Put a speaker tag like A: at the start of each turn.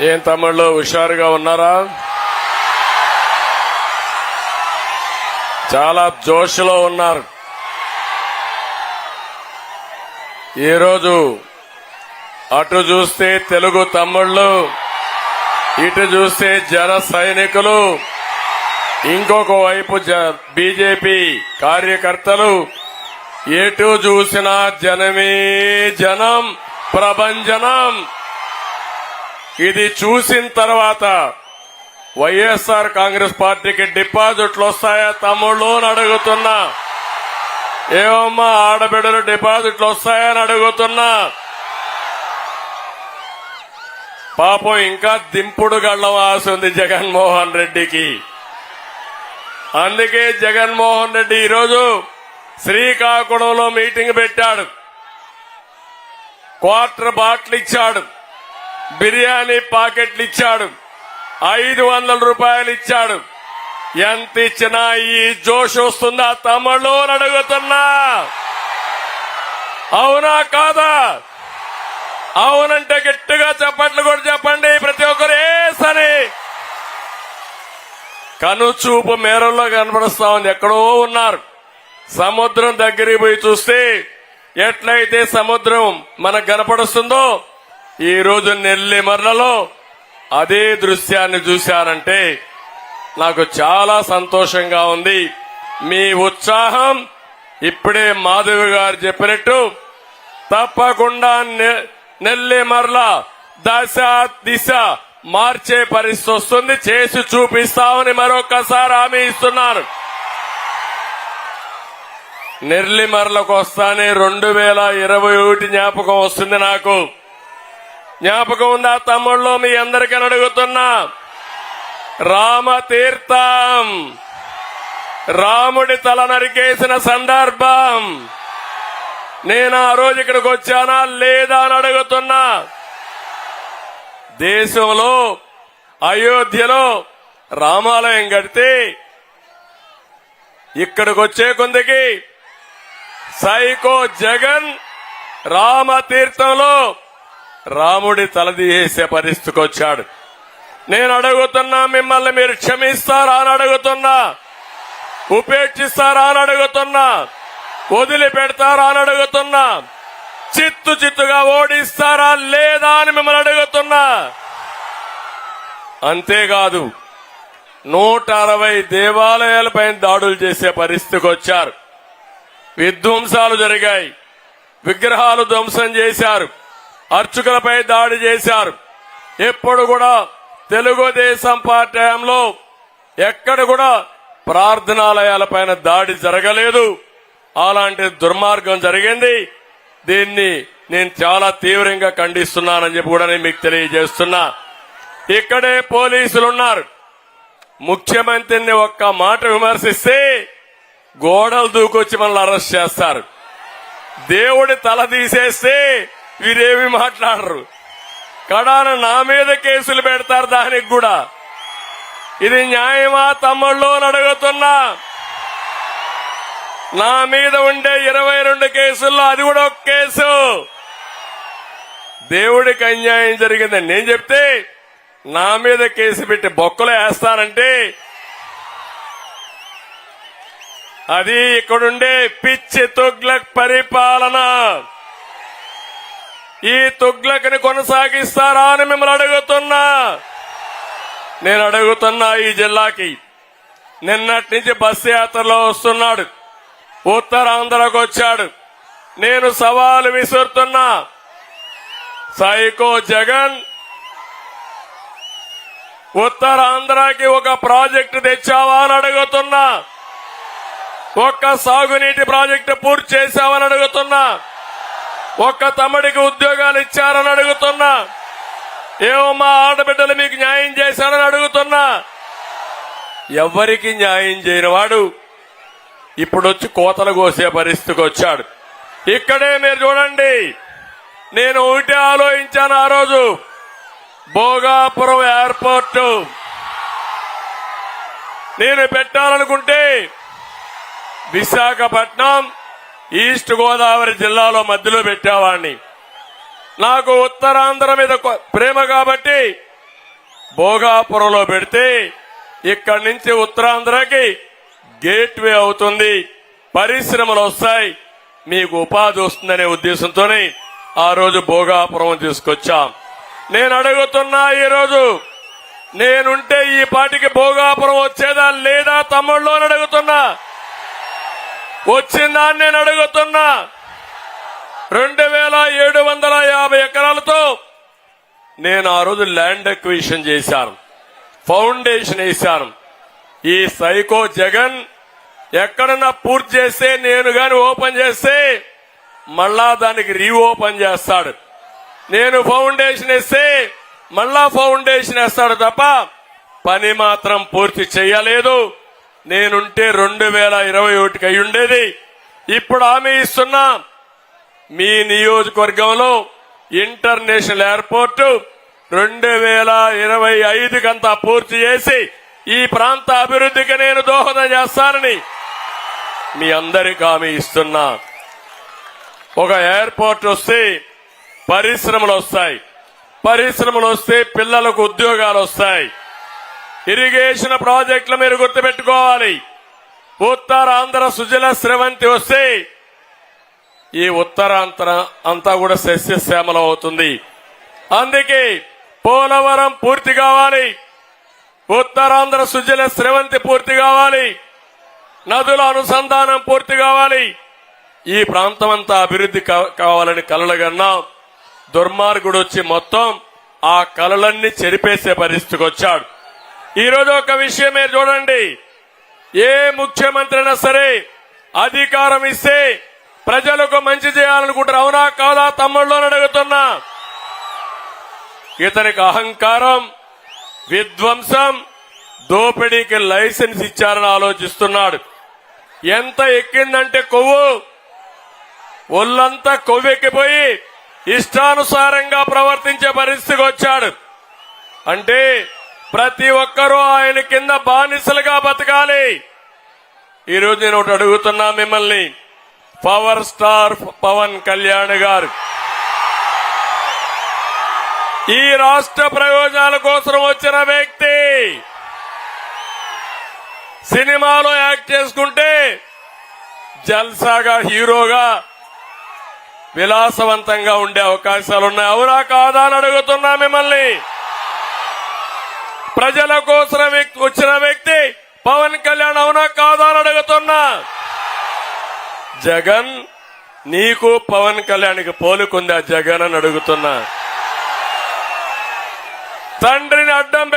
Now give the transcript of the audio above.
A: ఏం తమ్ముళ్ళు హుషారుగా ఉన్నారా? చాలా జోష్లో ఉన్నారు. ఈరోజు అటు చూస్తే తెలుగు తమ్ముళ్ళు ఇటు చూస్తే జన సైనికులు ఇంకొక వైపు బీజేపీ కార్యకర్తలు ఎటు చూసినా జనమే జనం ప్రభంజనం. ఇది చూసిన తర్వాత వైఎస్ఆర్ కాంగ్రెస్ పార్టీకి డిపాజిట్లు వస్తాయా తమ్ముళ్ళు అని అడుగుతున్నా. ఏమమ్మా ఆడబిడ్డలు డిపాజిట్లు వస్తాయని అడుగుతున్నా. పాపం ఇంకా దింపుడు గళ్ళం ఆశ ఉంది జగన్మోహన్ రెడ్డికి. అందుకే జగన్మోహన్ రెడ్డి ఈరోజు శ్రీకాకుళంలో మీటింగ్ పెట్టాడు. క్వార్టర్ బాటిల్ ఇచ్చాడు. బిర్యానీ పాకెట్లు ఇచ్చాడు. ఐదు వందల రూపాయలు ఇచ్చాడు. ఎంత ఇచ్చినా ఈ జోష్ వస్తుందా? తమిళ అడుగుతున్నా. అవునా కాదా? అవునంటే గట్టిగా చెప్పట్లు కూడా చెప్పండి ప్రతి ఒక్కరు ఏసని కనుచూపు మేరల్లో కనపడుస్తా ఉంది. ఎక్కడో ఉన్నారు. సముద్రం దగ్గరికి పోయి చూస్తే ఎట్లయితే సముద్రం మనకు కనపడుస్తుందో ఈ రోజు నెల్లిమర్లలో అదే దృశ్యాన్ని చూశారంటే నాకు చాలా సంతోషంగా ఉంది. మీ ఉత్సాహం ఇప్పుడే మాధవి గారు చెప్పినట్టు తప్పకుండా నె- నెల్లిమర్ల దశ దిశ మార్చే పరిస్థితి వస్తుంది. చేసి చూపిస్తామని మరొకసారి హామీ ఇస్తున్నారు. నెర్లిమర్లకు వస్తానే రెండు వేల ఇరవై ఒకటి జ్ఞాపకం వస్తుంది నాకు. జ్ఞాపకం ఉందా తమ్ముళ్ళు? మీ అందరికీ అడుగుతున్నా. రామతీర్థం. రాముడి తల నరికేసిన సందర్భం. నేను ఆ రోజు ఇక్కడికి వచ్చానా లేదా అని అడుగుతున్నా. దేశంలో అయోధ్యలో రామాలయం కడితే ఇక్కడికి వచ్చే కొందకి సైకో జగన్ రామతీర్థంలో రాముడి తలదీసే పరిస్థితికి వచ్చాడు. నేను అడుగుతున్నా మిమ్మల్ని మీరు క్షమిస్తారా అని అడుగుతున్నా. ఉపేక్షిస్తారా అని అడుగుతున్నా. వదిలిపెడతారా అని అడుగుతున్నా. చిత్తు చిత్తుగా ఓడిస్తారా లేదా అని మిమ్మల్ని అడుగుతున్నా. అంతేకాదు నూట అరవై దేవాలయాలపై దాడులు చేసే పరిస్థితికి వచ్చారు. విధ్వంసాలు జరిగాయి. విగ్రహాలు ధ్వంసం చేశారు. అర్చకులపై దాడి చేశారు. ఎప్పుడు కూడా తెలుగుదేశం పార్టీ హయాంలో ఎక్కడ కూడా ప్రార్థనాలయాలపైన దాడి జరగలేదు. అలాంటి దుర్మార్గం జరిగింది. దీన్ని నేను చాలా తీవ్రంగా ఖండిస్తున్నానని చెప్పి కూడా నేను మీకు తెలియజేస్తున్నా. ఇక్కడే పోలీసులు ఉన్నారు ముఖ్యమంత్రిని ఒక్క మాట విమర్శిస్తే గోడలు దూకొచ్చి మనల్ని అరెస్ట్ చేస్తారు. దేవుడి తల తీసేస్తే వీరేమి మాట్లాడరు? కడాన నా మీద కేసులు పెడతారు దానికి కూడా. ఇది న్యాయమా తమ్ముళ్ళు అని అడుగుతున్నా. నా మీద ఉండే ఇరవై రెండు కేసుల్లో అది కూడా ఒక కేసు. దేవుడికి అన్యాయం జరిగిందని నేను చెప్తే నా మీద కేసు పెట్టి బొక్కలు వేస్తారంటే అది ఇక్కడుండే పిచ్చి తుగ్లక్ పరిపాలన. ఈ తుగ్లకిని కొనసాగిస్తారా అని మిమ్మల్ని అడుగుతున్నా. నేను అడుగుతున్నా ఈ జిల్లాకి. నిన్నటి నుంచి బస్సు యాత్రలో వస్తున్నాడు. ఉత్తరాంధ్రకు వచ్చాడు. నేను సవాలు విసురుతున్నా. సైకో జగన్ ఉత్తరాంధ్రకి ఒక ప్రాజెక్టు తెచ్చావా అని అడుగుతున్నా. ఒక్క సాగునీటి ప్రాజెక్టు పూర్తి చేశావని అడుగుతున్నా. ఒక్క తమ్ముడికి ఉద్యోగాలు ఇచ్చారని అడుగుతున్నా. ఏమో మా ఆడబిడ్డలు మీకు న్యాయం చేశారని అడుగుతున్నా. ఎవరికి న్యాయం చేయని వాడు ఇప్పుడు వచ్చి కోతలు కోసే పరిస్థితికి వచ్చాడు. ఇక్కడే మీరు చూడండి నేను ఒకటి ఆలోచించాను ఆ రోజు. భోగాపురం ఎయిర్పోర్టు. నేను పెట్టాలనుకుంటే విశాఖపట్నం ఈస్ట్ గోదావరి జిల్లాలో మధ్యలో పెట్టేవాడిని. నాకు ఉత్తరాంధ్ర మీద కొ- ప్రేమ కాబట్టి భోగాపురంలో పెడితే ఇక్కడి నుంచి ఉత్తరాంధ్రకి గేట్వే అవుతుంది. పరిశ్రమలు వస్తాయి. మీకు ఉపాధి వస్తుందనే ఉద్దేశంతోనే ఆ రోజు భోగాపురం తీసుకొచ్చాం. నేను అడుగుతున్నా ఈరోజు నేనుంటే ఈ పాటికి భోగాపురం వచ్చేదా లేదా తమ్ముళ్ళు అని అడుగుతున్నా. వచ్చిందా నేను అడుగుతున్నా. రెండు వేల ఏడు వందల యాభై ఎకరాలతో నేను ఆ రోజు ల్యాండ్ ఎక్విషన్ చేశాను. ఫౌండేషన్ వేశాను. ఈ సైకో జగన్ ఎక్కడన్నా పూర్తి చేస్తే నేను గాని ఓపెన్ చేస్తే మళ్ళా దానికి రీఓపెన్ చేస్తాడు. నేను ఫౌండేషన్ వేస్తే మళ్ళా ఫౌండేషన్ వేస్తాడు తప్ప పని మాత్రం పూర్తి చేయలేదు. నేనుంటే రెండు వేల ఇరవై ఒకటికి అయి ఉండేది. ఇప్పుడు హామీ ఇస్తున్నా. మీ నియోజకవర్గంలో ఇంటర్నేషనల్ ఎయిర్పోర్ట్ రెండు వేల ఇరవై ఐదుకంతా పూర్తి చేసి ఈ ప్రాంత అభివృద్ధికి నేను దోహదం చేస్తానని మీ అందరికి హామీ ఇస్తున్నా. ఒక ఎయిర్పోర్ట్ వస్తే పరిశ్రమలు వస్తాయి. పరిశ్రమలు వస్తే పిల్లలకు ఉద్యోగాలు వస్తాయి. ఇరిగేషన్ ప్రాజెక్టులు మీరు గుర్తుపెట్టుకోవాలి. ఉత్తరాంధ్ర సుజల స్రవంతి వస్తే ఈ ఉత్తరాంధ్ర అంతా కూడా సస్యశ్యామలం అవుతుంది. అందుకే పోలవరం పూర్తి కావాలి. ఉత్తరాంధ్ర సుజల స్రవంతి పూర్తి కావాలి. నదుల అనుసంధానం పూర్తి కావాలి. ఈ ప్రాంతం అంతా అభివృద్ధి కా- కావాలని కలలు కన్నా. దుర్మార్గుడు వచ్చి మొత్తం ఆ కలలన్నీ చెరిపేసే పరిస్థితికి వచ్చాడు. ఈరోజు ఒక ఒక విషయమే చూడండి. ఏ ముఖ్యమంత్రి అయినా సరే అధికారం ఇస్తే ప్రజలకు మంచి చేయాలనుకుంటారు అవునా కాదా తమ్ముళ్ళు అడుగుతున్నా. ఇతనికి అహంకారం విధ్వంసం దోపిడీకి లైసెన్స్ ఇచ్చారని ఆలోచిస్తున్నాడు. ఎంత ఎక్కిందంటే కొవ్వు. ఒళ్ళంతా కొవ్వెక్కిపోయి ఇష్టానుసారంగా ప్రవర్తించే పరిస్థితికి వచ్చాడు. అంటే ప్రతి ఒక్కరూ ఆయన కింద బానిసలుగా బతకాలి. ఈరోజు నేను ఒకటి అడుగుతున్నా మిమ్మల్ని. పవర్ స్టార్ పవన్ కళ్యాణ్ గారు. ఈ రాష్ట్ర ప్రయోజనాల కోసం వచ్చిన వ్యక్తి. సినిమాలో యాక్ట్ చేసుకుంటే జల్సాగా హీరోగా విలాసవంతంగా ఉండే అవకాశాలు ఉన్నాయి అవునా కాదా అని అడుగుతున్నా మిమ్మల్ని. ప్రజల కోసం వ్యక్తి- వచ్చిన వ్యక్తి పవన్ కళ్యాణ్ అవునా కాదా అని అడుగుతున్నా. జగన్ నీకు పవన్ కళ్యాణ్కి పోలుకుందా జగన్ అని అడుగుతున్నా. తండ్రిని అడ్డం